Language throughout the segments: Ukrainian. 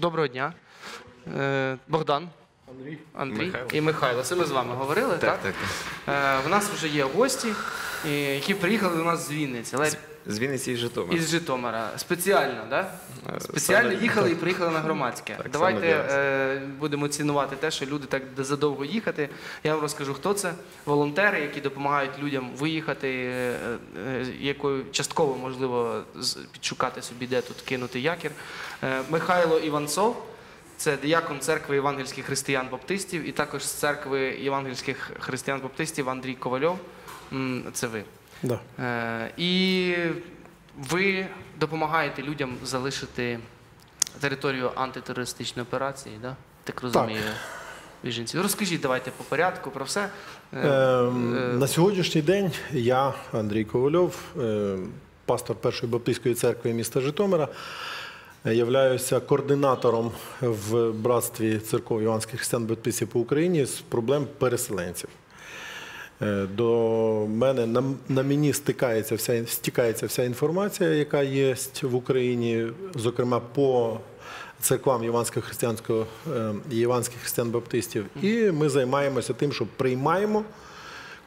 Доброго дня. Е, Богдан. Андрій. Андрій Михайло. і Михайло. Це ми з вами говорили, так? Так, так. Е, в нас вже є гості, які приїхали до нас з Вінниці, З Вінниці і Житомира. із Житомира. Спеціально, да? Е, Спеціально саме- їхали і приїхали на громадське. Так, Давайте для вас. е, будемо цінувати те, що люди так задовго їхати. Я вам розкажу, хто це. Волонтери, які допомагають людям виїхати, е, е, якою частково можливо з- підшукати собі, де тут кинути якір. Е, Михайло Іванцов. Це диякон церкви євангельських християн-баптистів і також з церкви євангельських християн-баптистів Андрій Ковальов. М, Це ви. Да. Е, І ви допомагаєте людям залишити територію антитерористичної операції, да? так розумію, біженців. Розкажіть давайте по порядку про все. Е, Ем, е, На сьогоднішній день я, Андрій Ковальов, е, пастор Першої Баптистської церкви міста Житомира, е, являюся координатором в братстві церков Іванських християн Баптистів по Україні з проблем переселенців. Е, До мене на, на мені стикається вся стікається вся інформація, яка є в Україні, зокрема по церквам Єванського християнського е, Єванських християн-баптистів. І ми займаємося тим, що приймаємо,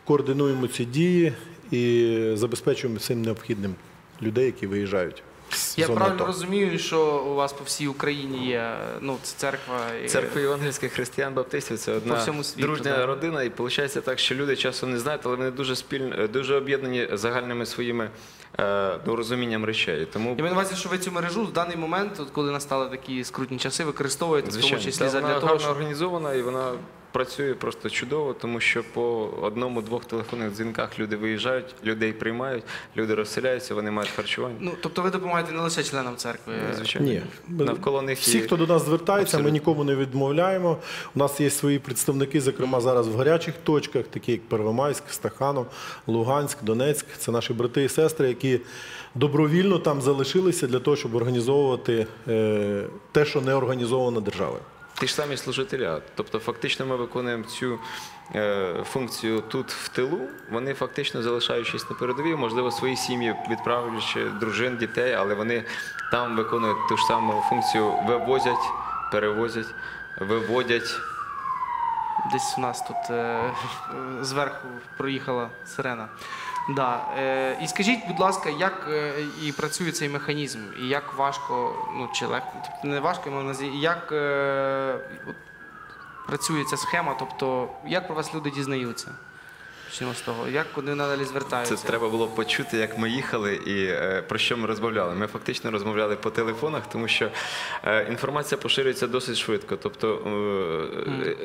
координуємо ці дії і забезпечуємо всім необхідним людей, які виїжджають. Я правильно розумію, що у вас по всій Україні є ну, це церква. і- Церква євангельських християн-баптистів це одна всьому світу, дружня да. родина, і виходить так, що люди часом не знають, але вони дуже спільно, дуже об'єднані загальними своїми е, ну, розумінням речей. Тому Я маю на увазі, що ви цю мережу в даний момент, от коли настали такі скрутні часи, використовуєте в тому числі та вона того, щоб організована і вона працює просто чудово, тому що по одному-двох телефонних дзвінках люди виїжджають, людей приймають, люди розселяються, вони мають харчування. ну тобто ви допомагаєте не лише членам церкви. Звичайно, Ні. навколо них Всі, і- хто до нас звертається, ми нікому не відмовляємо. У нас є свої представники, зокрема зараз в гарячих точках, такі як Первомайськ, Стаханов, Луганськ, Донецьк. Це наші брати і сестри, які добровільно там залишилися для того, щоб організовувати е, те, що не організовано державою. Ті ж самі служителя. Тобто, фактично, ми виконуємо цю е, функцію тут в тилу. Вони фактично залишаючись на передовій, можливо, свої сім'ї відправляючи дружин, дітей, але вони там виконують ту ж саму функцію, вивозять, перевозять, виводять. Десь у нас тут е, зверху проїхала сирена. Да. Е, і скажіть, будь ласка, як е, і працює цей механізм, і як важко, ну чи легко, тобто не важко, я маю як е, от, працює ця схема, тобто як про вас люди дізнаються? Почнемо з того, як вони надалі звертаються? Це треба було почути, як ми їхали і е, про що ми розмовляли. Ми фактично розмовляли по телефонах, тому що е, інформація поширюється досить швидко. Тобто,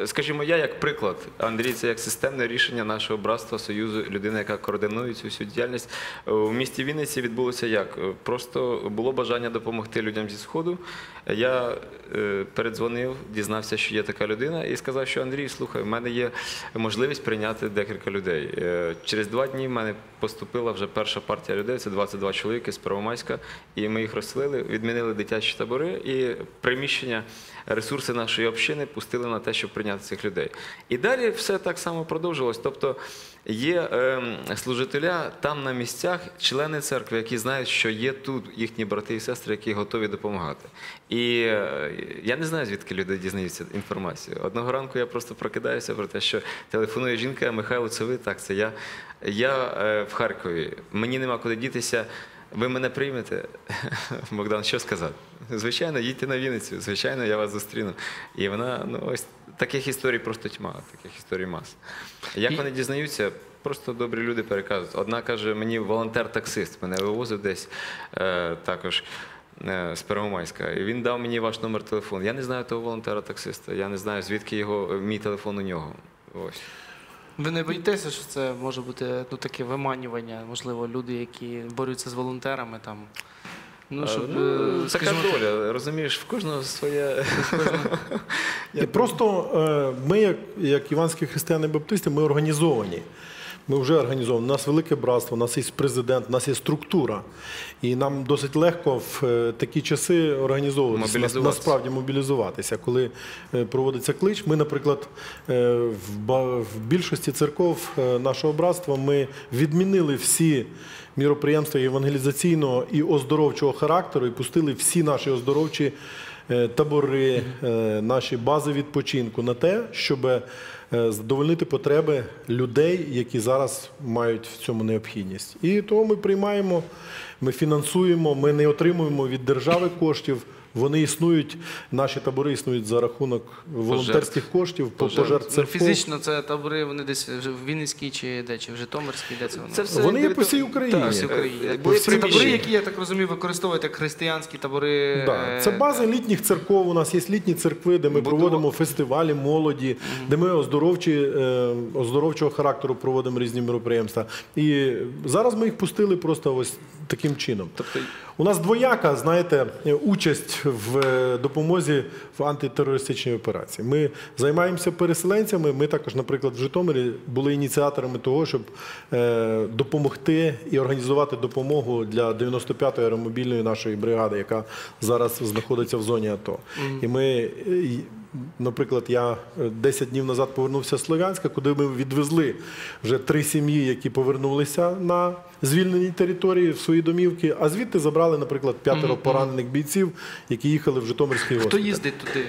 е, скажімо, я як приклад, Андрій, це як системне рішення нашого братства союзу, людина, яка координує цю всю діяльність. Е, У місті Вінниці відбулося як? Е, Просто було бажання допомогти людям зі сходу. Я е, передзвонив, дізнався, що є така людина, і сказав, що Андрій, слухай, в мене є можливість прийняти декілька людей. Е, Через два дні в мене поступила вже перша партія людей, це 22 чоловіки з Первомайська, і ми їх розселили, відмінили дитячі табори і приміщення, ресурси нашої общини пустили на те, щоб прийняти цих людей. І далі все так само продовжилось. Тобто є ем, служителя там на місцях, члени церкви, які знають, що є тут їхні брати і сестри, які готові допомагати. І е, я не знаю, звідки люди дізнаються інформацію. Одного ранку я просто прокидаюся про те, що телефонує жінка, Михайло, це ви так, це я. Я е, в Харкові, мені нема куди дітися. Ви мене приймете? Богдан, що сказати? Звичайно, їдьте на Вінницю, звичайно, я вас зустріну. І вона, ну ось таких історій просто тьма, таких історій мас. Як вони дізнаються? Просто добрі люди переказують. Одна каже, мені волонтер-таксист, мене вивозив десь е, також е, з Первомайська. І він дав мені ваш номер телефону. Я не знаю того волонтера-таксиста, я не знаю, звідки його, мій телефон у нього. Ось. Ви не боїтеся, що це може бути ну, таке виманювання, можливо, люди, які борються з волонтерами там. Ну, щоб, Ну, е, така скажімо так, доля, розумієш, в кожного своє. І просто е, ми, як, як іванські християни-баптисти, ми організовані. Ми вже організовані. У нас велике братство, у нас є президент, у нас є структура. І нам досить легко в е, такі часи організовуватися, Мобілізуватися. насправді мобілізуватися. Коли е, проводиться клич, ми, наприклад, е, в більшості церков нашого братства ми відмінили всі міроприємства євангелізаційного і оздоровчого характеру і пустили всі наші оздоровчі табори, наші бази відпочинку на те, щоб задовольнити потреби людей, які зараз мають в цьому необхідність. І того ми приймаємо, ми фінансуємо, ми не отримуємо від держави коштів. Вони існують, наші табори існують за рахунок волонтерських коштів, по Пожертв. Ну, церков. Фізично це табори, вони десь в Вінницькій чи де, чи в Житомирській, де це воно? Це все Вони є по всій Україні. Так, Всі е, Україні. е, це табори, які, я так розумію, використовують як християнські табори. Да. е, Це бази літніх церков. У нас є літні церкви, де ми Будова- проводимо фестивалі молоді, де ми оздоровчі, е, оздоровчого характеру проводимо різні мероприємства. І зараз ми їх пустили просто ось таким чином. Тобто У нас двояка, знаєте, е, участь в е, допомозі в антитерористичній операції. Ми займаємося переселенцями. Ми також, наприклад, в Житомирі були ініціаторами того, щоб е, допомогти і організувати допомогу для 95-ї аеромобільної нашої бригади, яка зараз знаходиться в зоні АТО. І ми. Е, Наприклад, я е, 10 днів назад повернувся з Слов'янська, куди ми відвезли вже три сім'ї, які повернулися на звільнені території в свої домівки. А звідти забрали, наприклад, п'ятеро поранених бійців, які їхали в Житомирський Хто госпіталь. їздить туди?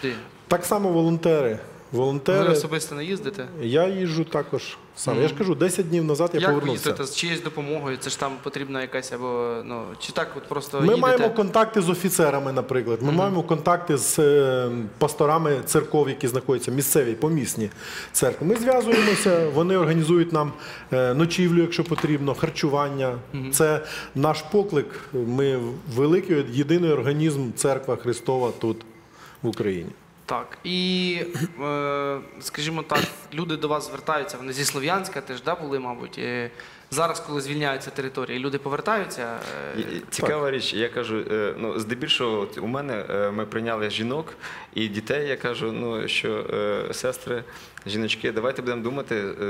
туди? Так само волонтери. Ви Волонтери. особисто не їздите? Я їжджу також сам. Я ж кажу, 10 днів назад я Як ви їздите? З чиєюсь допомогою? Це ж там потрібна якась або ну чи так, от просто Ми їдете? маємо контакти з офіцерами, наприклад. Ми маємо контакти з е, пасторами церков, які знаходяться місцеві, помісні церкви. Ми зв'язуємося, вони організують нам е, ночівлю, якщо потрібно, харчування. Це наш поклик. Ми великий єдиний організм церква Христова тут в Україні. Так. І е, скажімо так, люди до вас звертаються, вони зі Слов'янська теж да, були, мабуть. Е, Зараз, коли звільняються території, люди повертаються. Е, Цікава річ, я кажу, е, ну здебільшого от у мене е, ми прийняли жінок і дітей. Я кажу, ну що е, сестри, жіночки, давайте будемо думати. е,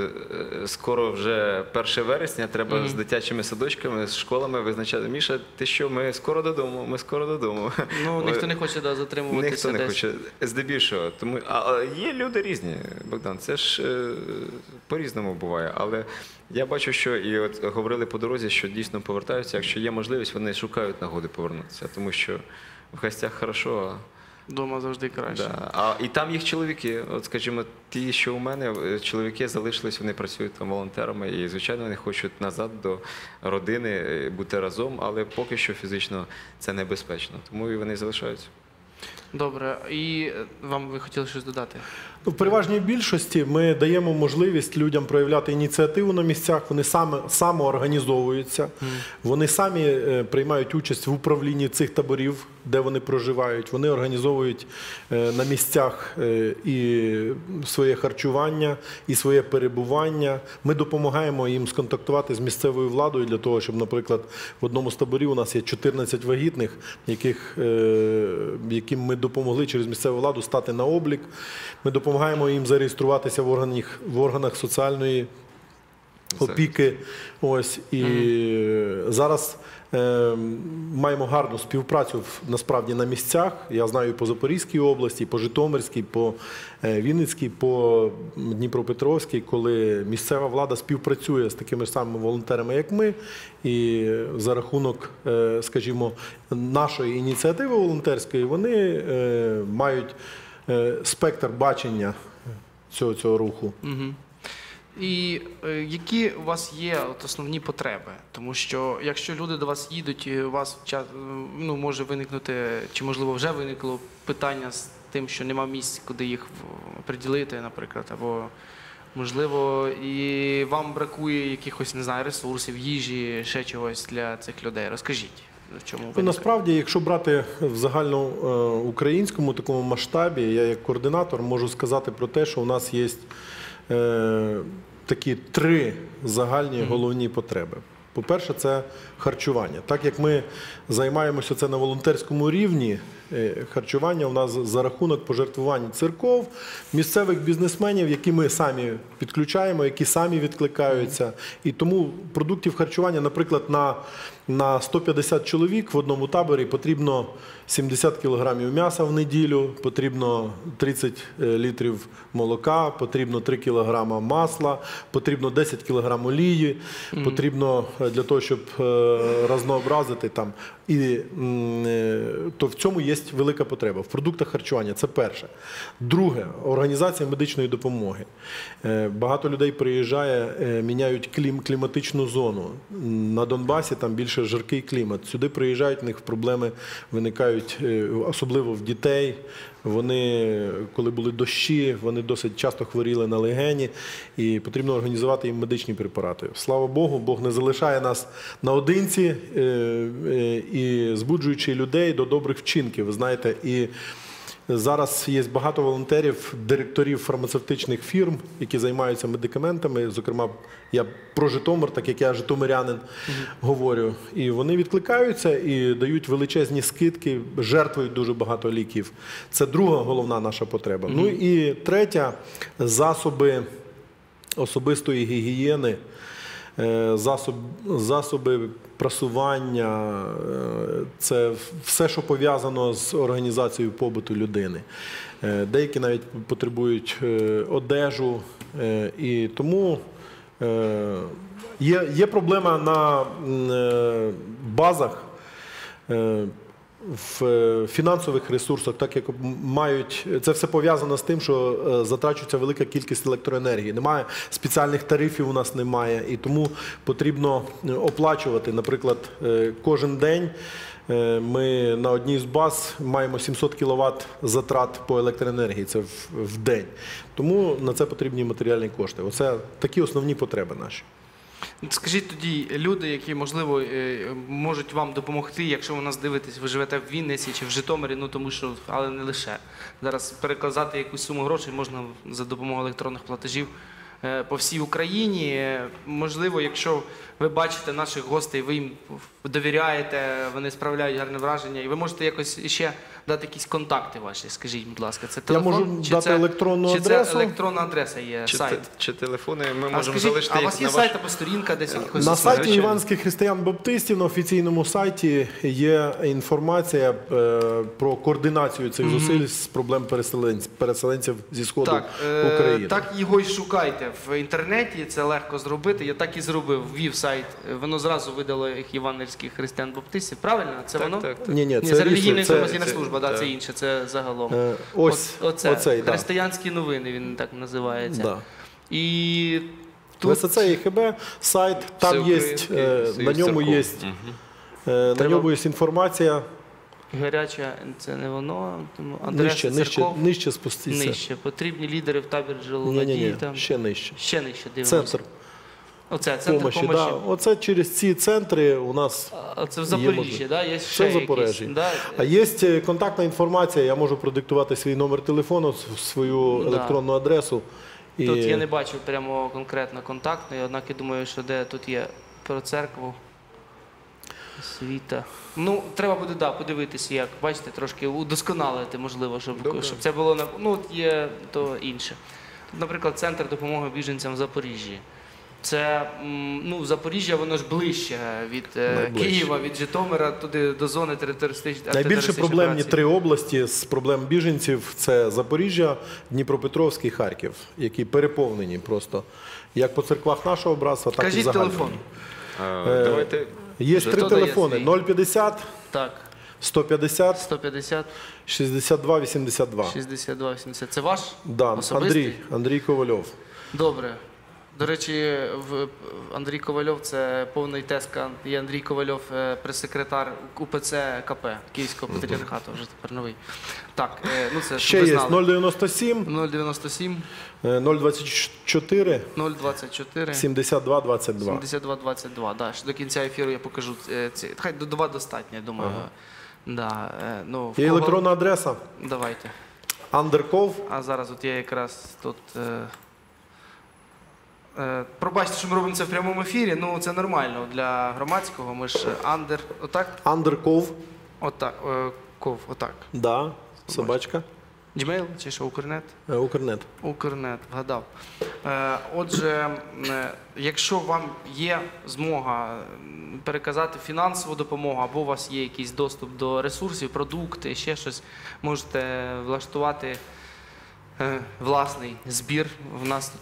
е, Скоро вже 1 вересня, треба з дитячими садочками, з школами визначати. Міша, ти що? Ми скоро додому, ми скоро додому. Ну, ніхто не хоче да, затримуватися Ніхто не десь. хоче здебільшого. Тому а, а є люди різні, Богдан. Це ж е, по-різному буває. Але я бачу, що і от говорили по дорозі, що дійсно повертаються. Якщо є можливість, вони шукають нагоди повернутися, тому що в гостях хорошо. Дома завжди краще. да. а і там їх чоловіки. От скажімо, ті, що у мене, е, чоловіки залишились, вони працюють там волонтерами, і звичайно вони хочуть назад до родини е, бути разом, але поки що фізично це небезпечно. Тому і вони залишаються. Добре. І е, вам ви хотіли щось додати? Ну, в переважній більшості ми даємо можливість людям проявляти ініціативу на місцях. Вони саме самоорганізовуються, вони самі е, приймають участь в управлінні цих таборів, де вони проживають. Вони організовують е, на місцях е, і своє харчування, і своє перебування. Ми допомагаємо їм сконтактувати з місцевою владою для того, щоб, наприклад, в одному з таборів у нас є 14 вагітних, яких, яким ми допомогли через місцеву владу стати на облік. Ми допомагаємо їм зареєструватися в органах, в органах соціальної опіки. Ось і зараз е, маємо гарну співпрацю насправді на місцях. Я знаю і по Запорізькій області, і по Житомирській, по е, Вінницькій, по Дніпропетровській, коли місцева влада співпрацює з такими ж самими волонтерами, як ми, і за рахунок, е, скажімо, нашої ініціативи волонтерської, вони е, мають спектр бачення цього, цього руху. Угу. І е, які у вас є от основні потреби? Тому що якщо люди до вас їдуть, і у вас ну, може виникнути, чи можливо вже виникло питання з тим, що нема місць, куди їх приділити, наприклад, або можливо, і вам бракує якихось не знаю, ресурсів, їжі, ще чогось для цих людей. Розкажіть, в чому Ну, ви насправді, якщо брати в загальноукраїнському такому масштабі, я як координатор можу сказати про те, що у нас є е, такі три загальні головні потреби. По-перше, це харчування. Так як ми займаємося це на волонтерському рівні, е, харчування у нас за рахунок пожертвувань церков, місцевих бізнесменів, які ми самі підключаємо, які самі відкликаються. І тому продуктів харчування, наприклад, на, на 150 чоловік в одному таборі потрібно 70 кілограмів м'яса в неділю, потрібно 30 літрів молока, потрібно 3 кілограма масла, потрібно 10 кілограм олії, потрібно е, для того, щоб е, разнообразити там. І е, то в цьому є велика потреба в продуктах харчування. Це перше. Друге, організація медичної допомоги. Е, Багато людей приїжджає, е, міняють кліматичну зону. На Донбасі там більше жаркий клімат. Сюди приїжджають, в них проблеми виникають, е, особливо в дітей. Вони, коли були дощі, вони досить часто хворіли на легені, і потрібно організувати їм медичні препарати. Слава Богу, Бог не залишає нас наодинці е, е, і збуджуючи людей до добрих вчинків. Ви знаєте, і зараз є багато волонтерів, директорів фармацевтичних фірм, які займаються медикаментами. Зокрема, я про Житомир, так як я житомирянин, говорю. І вони відкликаються і дають величезні скидки, жертвують дуже багато ліків. Це друга головна наша потреба. Ну і третя засоби особистої гігієни, е, засоб, засоби прасування, е, це все, що пов'язано з організацією побуту людини. Е, Деякі навіть потребують е, одежу, і тому є, проблема на базах. В е, фінансових ресурсах, так як мають це все пов'язано з тим, що е, затрачується велика кількість електроенергії. Немає спеціальних тарифів, у нас немає, і тому потрібно е, оплачувати. Наприклад, кожен день ми на одній з баз маємо 700 кВт затрат по електроенергії. Це в, в день. Тому на це потрібні матеріальні кошти. Оце такі основні потреби наші. Скажіть тоді, люди, які можливо е, можуть вам допомогти, якщо ви нас дивитесь, ви живете в Вінниці чи в Житомирі, ну тому що, але не лише. Зараз переказати якусь суму грошей можна за допомогою електронних платежів по всій Україні. Е, Можливо, якщо ви бачите наших гостей, ви їм довіряєте, вони справляють гарне враження, і ви можете якось ще дати якісь контакти ваші. Скажіть, будь ласка, це Я можу чи дати це, електронну чи адресу? Це електронна адреса є Чи, сайт. те- чи телефони ми А можемо скажіть, залишити а у вас на є ваш... сайт або сторінка десь якихось На сайті. Іванських християн-баптистів на офіційному сайті є інформація е, про координацію цих зусиль з проблем переселенців, переселенців зі сходу Так, е, України. так його й шукайте в інтернеті, це легко зробити. Я так і зробив, ввів сайт. Воно зразу видало їх івангельських християн-баптистів. Правильно? Це Так, воно? так, так. Ні, ні, Ні, це релігійна інформаційна це- служба, да, це інше, це загалом. Е, ось От- оце, оцей, да. християнські новини, він так називається. Да. І тут ВСЦ і ХБ сайт, там є, Всеукраїнський е, на Союз ньому Церков. є, е, на ньому є інформація. Гаряча, це не воно. Тому адреса Нижче, нижче, церков, нижче спустіться. нижче. Потрібні лідери в табір Ні, ні, Джолодії. ні, Там. ще нижче. Ще нижче дивимося. Центр Оце, центр помощі. помощі. Да. Оце через ці центри у нас А це в Запоріжжі, можливість. да? Є Це ще в Запоріжжі. якісь, да? А є е, контактна інформація, я можу продиктувати свій номер телефону, с- свою Да. електронну адресу. І... Тут я не бачив прямо конкретно контактної, однак я думаю, що де тут є про церкву. Світа. Ну, треба буде да, подивитися, як бачите, трошки удосконалити, можливо, щоб, Добре. щоб це було на ну, от є то інше. Тут, наприклад, центр допомоги біженцям в Запоріжжі. Це ну, Запоріжжя, воно ж ближче від е, Найближче. Києва, від Житомира, туди до зони терористичної Найбільше проблемні три області з проблем біженців це Запоріжжя, Дніпропетровськ і Харків, які переповнені просто як по церквах нашого братства, так і Кажіть загально. телефон. Е, Давайте Є Хто три дає телефони: свій? 050 Так, 150 150 62 82. 62 80. Це ваш? Да, Особистий? Андрій, Андрій Ковальов. Добре. До речі, Андрій Ковальов це повний тезка. Є Андрій Ковальов, е, прес-секретар УПЦ КП Київського патріархату, вже тепер новий. Так, е, ну це Ще є 097 097 е, 024 024 72 22. 72 22. Да, до кінця ефіру я покажу е, ці. Хай до два достатньо, я думаю. Да, е, ну, кого- електронна адреса Давайте. Underkov. А зараз от я якраз тут. Е, пробачте, що ми робимо це в прямому ефірі. Ну це нормально для громадського. Ми ж андер. Отак? Underkov. Отак. Е, ков, отак. Да, собачка. Gmail чи що, Укрнет? Е, Укрнет. Укрнет, вгадав. Отже, якщо вам є змога переказати фінансову допомогу, або у вас є якийсь доступ до ресурсів, продукти, ще щось, можете влаштувати власний збір. В нас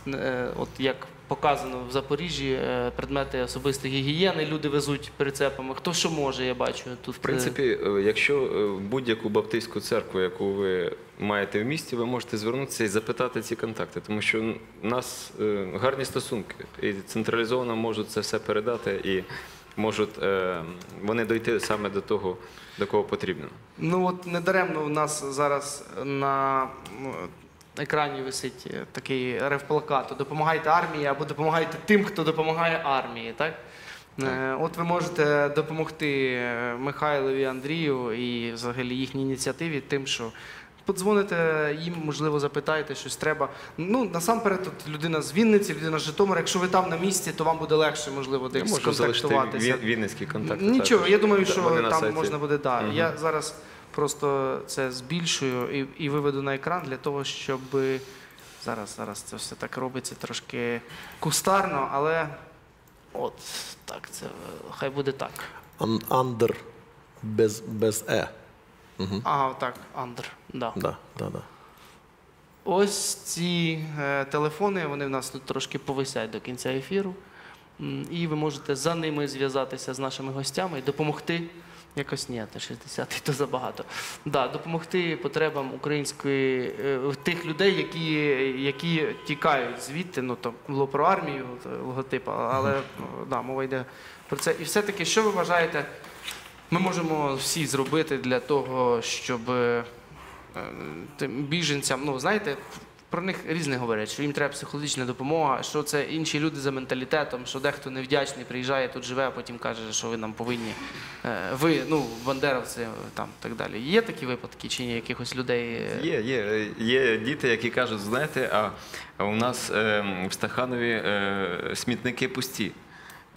от як показано в Запоріжжі е, предмети особистої гігієни. Люди везуть прицепами. Хто що може, я бачу тут. В принципі, е, якщо е, будь-яку баптистську церкву, яку ви маєте в місті, ви можете звернутися і запитати ці контакти, тому що у нас е, гарні стосунки, і централізовано можуть це все передати і можуть е, вони дойти саме до того, до кого потрібно. Ну от недаремно у нас зараз на екрані висить е, такий ревплакат. Допомагайте армії або допомагайте тим, хто допомагає армії. Так? Е, От ви можете допомогти е, Михайлові Андрію і взагалі їхній ініціативі тим, що подзвоните їм, можливо, запитаєте, щось треба. Ну, насамперед, тут людина з Вінниці, людина з Житомира. Якщо ви там на місці, то вам буде легше, можливо, Я десь сконтактуватися. Він- вінницькі контакти. Нічого, я думаю, що там сайті. можна буде да. Мгм. Я зараз просто це збільшую і, і виведу на екран для того, щоб зараз, зараз це все так робиться трошки кустарно, але от так, це хай буде так. Андер без, без Е. Ага, так, Андр. Да. Да, да, да. Ось ці е, телефони, вони в нас тут трошки повисять до кінця ефіру. І ви можете за ними зв'язатися з нашими гостями і допомогти. Якось ні, то 60 то забагато. Да, допомогти потребам української е, тих людей, які, які тікають звідти. Ну то було про армію то логотип, але е, да, мова йде про це. І все-таки, що ви вважаєте, ми можемо всі зробити для того, щоб е, тим біженцям, ну знаєте, про них різне говорять, що їм треба психологічна допомога, що це інші люди за менталітетом, що дехто невдячний, приїжджає тут живе, а потім каже, що ви нам повинні. е, Ви, ну, бандеровці, там так далі. Є такі випадки чи ні, якихось людей? е, Є, є, є діти, які кажуть, знаєте, а у нас е, в Стаханові е, смітники пусті.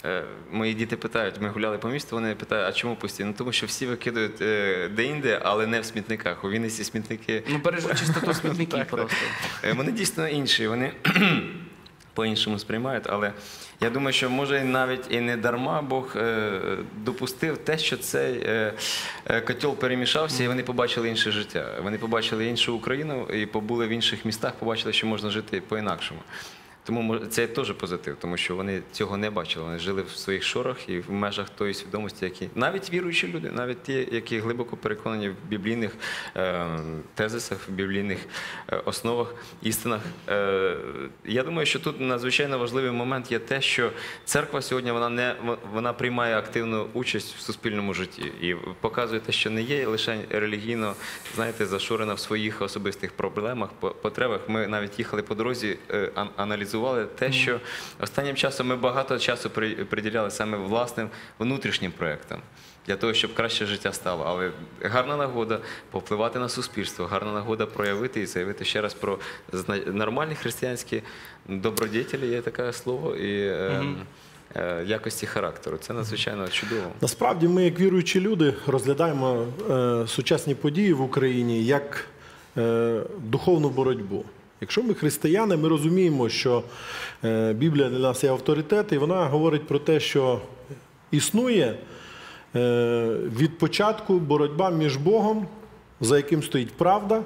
Е, Мої діти питають, ми гуляли по місту, вони питають, а чому пусті? Ну тому що всі викидають е, де-інде, але не в смітниках. У Вінниці смітники Ну, бережуть чистоту смітників просто. Е, Вони дійсно інші, вони по-іншому сприймають, але я думаю, що може навіть і не дарма Бог допустив те, що цей котел перемішався, і вони побачили інше життя. Вони побачили іншу Україну і побули в інших містах, побачили, що можна жити по-інакшому. Тому це теж позитив, тому що вони цього не бачили. Вони жили в своїх шорах і в межах тої свідомості, які навіть віруючі люди, навіть ті, які глибоко переконані в біблійних е, тезисах, в біблійних е, основах, істинах. Е, я думаю, що тут надзвичайно важливий момент є те, що церква сьогодні вона не вона приймає активну участь в суспільному житті і показує те, що не є лише релігійно, знаєте, зашорена в своїх особистих проблемах, потребах. Ми навіть їхали по дорозі, е, ан- те, що останнім часом ми багато часу приділяли саме власним внутрішнім проектам. Для того, щоб краще життя стало. Але гарна нагода повпливати на суспільство, гарна нагода проявити і заявити ще раз про нормальні християнські добродетелі, є таке слово, і е, е, якості характеру. Це надзвичайно чудово. Насправді ми, як віруючі люди, розглядаємо е, сучасні події в Україні як е, духовну боротьбу. Якщо ми християни, ми розуміємо, що е, Біблія для нас є авторитет, і вона говорить про те, що існує е, від початку боротьба між Богом, за яким стоїть правда,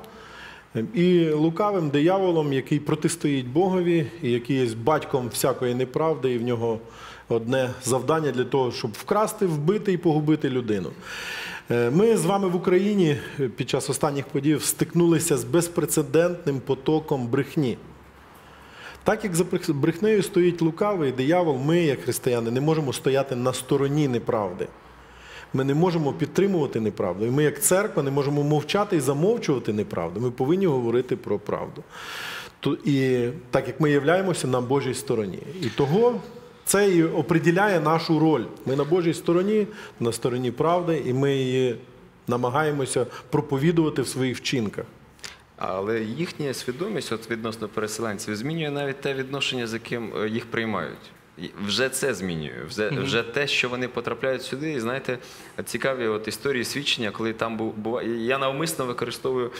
і лукавим дияволом, який протистоїть Богові, і який є батьком всякої неправди, і в нього одне завдання для того, щоб вкрасти, вбити і погубити людину. Е, Ми з вами в Україні е, під час останніх подій стикнулися з безпрецедентним потоком брехні. Так як за брехнею стоїть лукавий диявол, ми, як християни, не можемо стояти на стороні неправди. Ми не можемо підтримувати неправду. І ми, як церква, не можемо мовчати і замовчувати неправду. Ми повинні говорити про правду. І так як ми являємося на Божій стороні. І того це і определяє нашу роль. Ми на Божій стороні, на стороні правди, і ми її намагаємося проповідувати в своїх вчинках. Але їхня свідомість от відносно переселенців змінює навіть те відношення, з яким е, їх приймають. Вже це змінює, вже, вже те, що вони потрапляють сюди. І знаєте, цікаві от історії свідчення, коли там був бува- Я навмисно використовую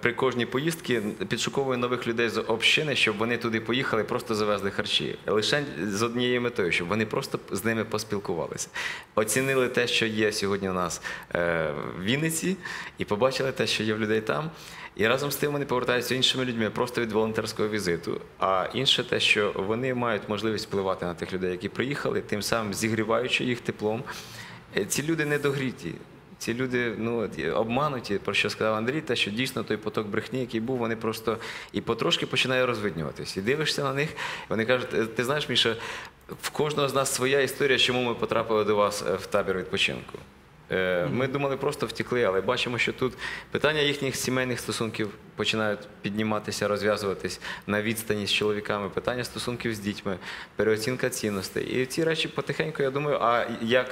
при кожній поїздці підшуковує нових людей з общини, щоб вони туди поїхали, просто завезли харчі. Лише з однією метою, щоб вони просто з ними поспілкувалися. Оцінили те, що є сьогодні у нас е, в Вінниці, і побачили те, що є в людей там. І разом з тим вони повертаються іншими людьми просто від волонтерського візиту. А інше те, що вони мають можливість впливати на тих людей, які приїхали, тим самим зігріваючи їх теплом. Е, Ці люди не догріті. Ці люди ну, обмануті, про що сказав Андрій, те, що дійсно той поток брехні, який був, вони просто і потрошки починає розвиднюватись. І дивишся на них, вони кажуть, «Е, ти знаєш, Міша, в кожного з нас своя історія, чому ми потрапили до вас е, в табір відпочинку. Е, Ми думали, просто втекли, але бачимо, що тут питання їхніх сімейних стосунків починають підніматися, розв'язуватись на відстані з чоловіками, питання стосунків з дітьми, переоцінка цінностей. І ці речі потихеньку, я думаю, а як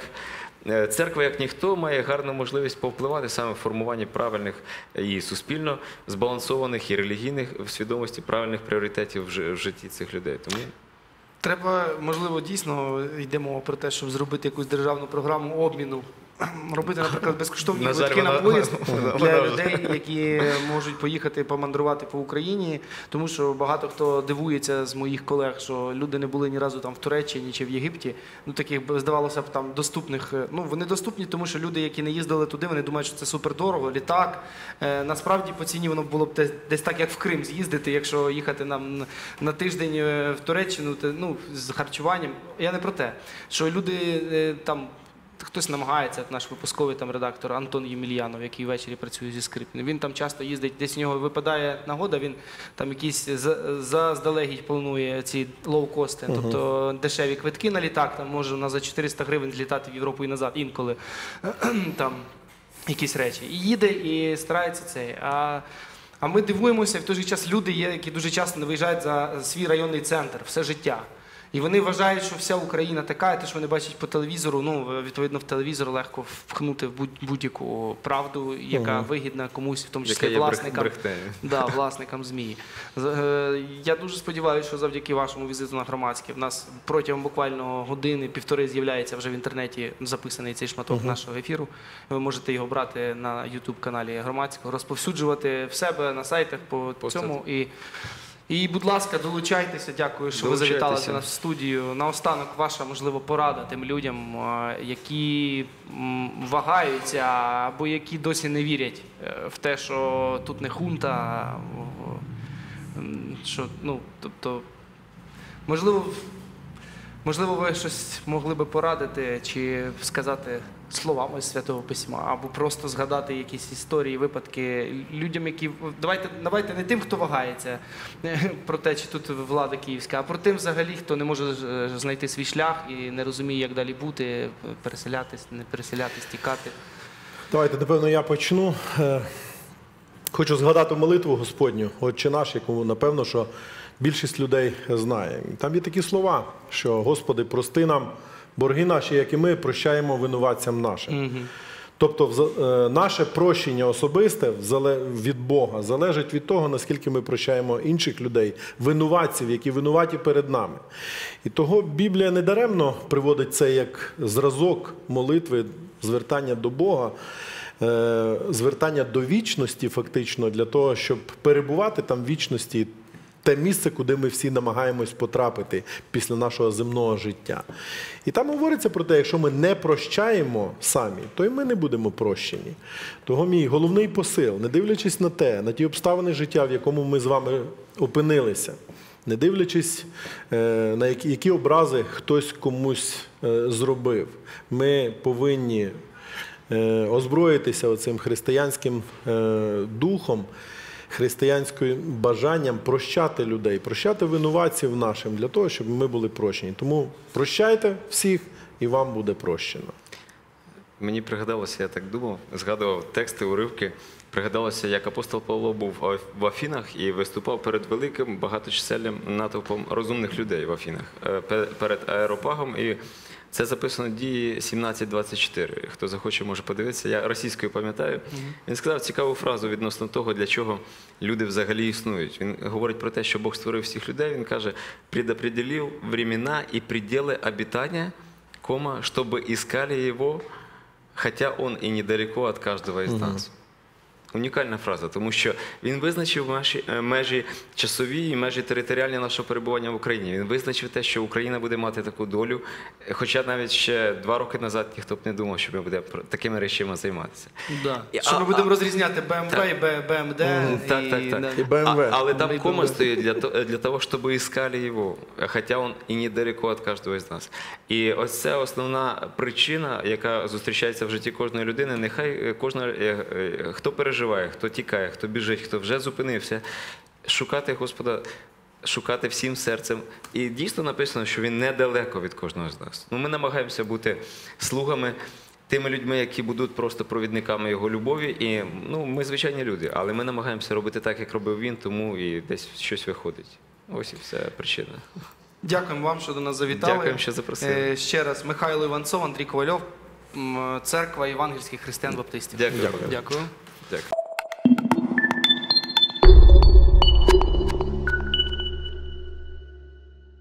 церква, як ніхто, має гарну можливість повпливати саме в формуванні правильних і суспільно збалансованих і релігійних в свідомості правильних пріоритетів в житті цих людей. Тому Треба, можливо, дійсно йде мова про те, щоб зробити якусь державну програму обміну. Робити, наприклад, безкоштовні квитки на поїзд для людей, які можуть поїхати помандрувати по Україні. Тому що багато хто дивується з моїх колег, що люди не були ні разу там в Туреччині чи в Єгипті. Ну таких здавалося б там доступних. е, Ну вони доступні, тому що люди, які не їздили туди, вони думають, що це супердорого, літак. Е, насправді по ціні воно було б десь, так, як в Крим з'їздити, якщо їхати нам на- тиждень е, в Туреччину, ну з харчуванням. Я не про те, що люди там. Хтось намагається, наш випусковий там редактор Антон Ємельянов, який ввечері працює зі скрипнем. Він там часто їздить, десь в нього випадає нагода, він там якісь заздалегідь планує ці лоукости, тобто дешеві квитки на літак, там може на за 400 гривень злітати в Європу і назад інколи там якісь речі. І їде і старається це. А, а ми дивуємося, в той же час люди є, які дуже часто не виїжджають за свій районний центр все життя. І вони вважають, що вся Україна така, і те, що вони бачать по телевізору, ну відповідно в телевізор легко впхнути будь- будь-яку правду, яка вигідна комусь, в тому числі власникам. брехтею. Да, власникам ЗМІ. Е, Я дуже сподіваюся, що завдяки вашому візиту на громадське в нас протягом буквально години, півтори з'являється вже в інтернеті записаний цей шматок нашого ефіру. Ви можете його брати на youtube каналі громадського, розповсюджувати в себе на сайтах по Постати. цьому. І, і, будь ласка, долучайтеся. Дякую, що ви завітали до нас в студію. Наостанок, ваша можливо порада тим людям, е, які вагаються або які досі не вірять е, в те, що тут не хунта, що ну, тобто, можливо, можливо, ви щось могли би порадити чи сказати словами святого письма, або просто згадати якісь історії, випадки людям, які давайте, давайте не тим, хто вагається е, про те, чи тут влада київська, а про тим, взагалі, хто не може е, знайти свій шлях і не розуміє, як далі бути, переселятись, не переселятись, тікати. Давайте, напевно, я почну. Е, Хочу згадати молитву Господню, Отче наш, яку, напевно, що більшість людей знає. Там є такі слова, що Господи, прости нам борги наші, як і ми прощаємо винуватцям нашим. Тобто, е, наше прощення особисте від Бога залежить від того, наскільки ми прощаємо інших людей, винуватців, які винуваті перед нами. І того Біблія недаремно приводить це як зразок молитви, звертання до Бога. е, Звертання до вічності, фактично, для того, щоб перебувати там в вічності, те місце, куди ми всі намагаємось потрапити після нашого земного життя. І там говориться про те, якщо ми не прощаємо самі, то і ми не будемо прощені. Того мій головний посил, не дивлячись на те, на ті обставини життя, в якому ми з вами опинилися, не дивлячись е, на які, образи хтось комусь е, зробив, ми повинні е, озброїтися оцим християнським духом, християнським бажанням прощати людей, прощати винуватців нашим для того, щоб ми були прощені. Тому прощайте всіх, і вам буде прощено. Мені пригадалося, я так думав, згадував тексти, уривки. Пригадалося, як апостол Павло був в Афінах і виступав перед великим багаточисельним натовпом розумних людей в Афінах е, перед аеропагом. І це записано дії 17.24. Хто захоче, може подивитися. Я російською пам'ятаю. Він сказав цікаву фразу відносно того, для чого люди взагалі існують. Він говорить про те, що Бог створив всіх людей. Він каже: предопределив времена і пределы обитания, кома, чтобы искали его, хотя он и недалеко от каждого из нас. Унікальна фраза, тому що він визначив межі, е, межі часові і межі територіальні нашого перебування в Україні. Він визначив те, що Україна буде мати таку долю. Хоча навіть ще два роки назад ніхто б не думав, що ми будемо такими речами займатися. Да. І- Що а- ми будемо а- розрізняти BMW Так. і Б- BMD. Так, і, так, так. да. І BMW. А- але там кома стоит для, для того, чтобы искали его, хотя он і недалеко від кожного з нас. І ось це основна причина, яка зустрічається в житті кожної людини. Нехай е, кожна, е, хто переживає, хто тікає, хто біжить, хто вже зупинився, шукати Господа. Шукати всім серцем. І дійсно написано, що він недалеко від кожного з нас. Ну, ми намагаємося бути слугами, тими людьми, які будуть просто провідниками його любові. І ну, ми звичайні люди, але ми намагаємося робити так, як робив він, тому і десь щось виходить. Ось і вся причина. Дякуємо вам, що до нас завітали. Дякуємо, що запросили. Е, Ще раз, Михайло Іванцов, Андрій Ковальов, церква євангельських християн-баптистів. Дякую. Дякую. Дякую. Dick.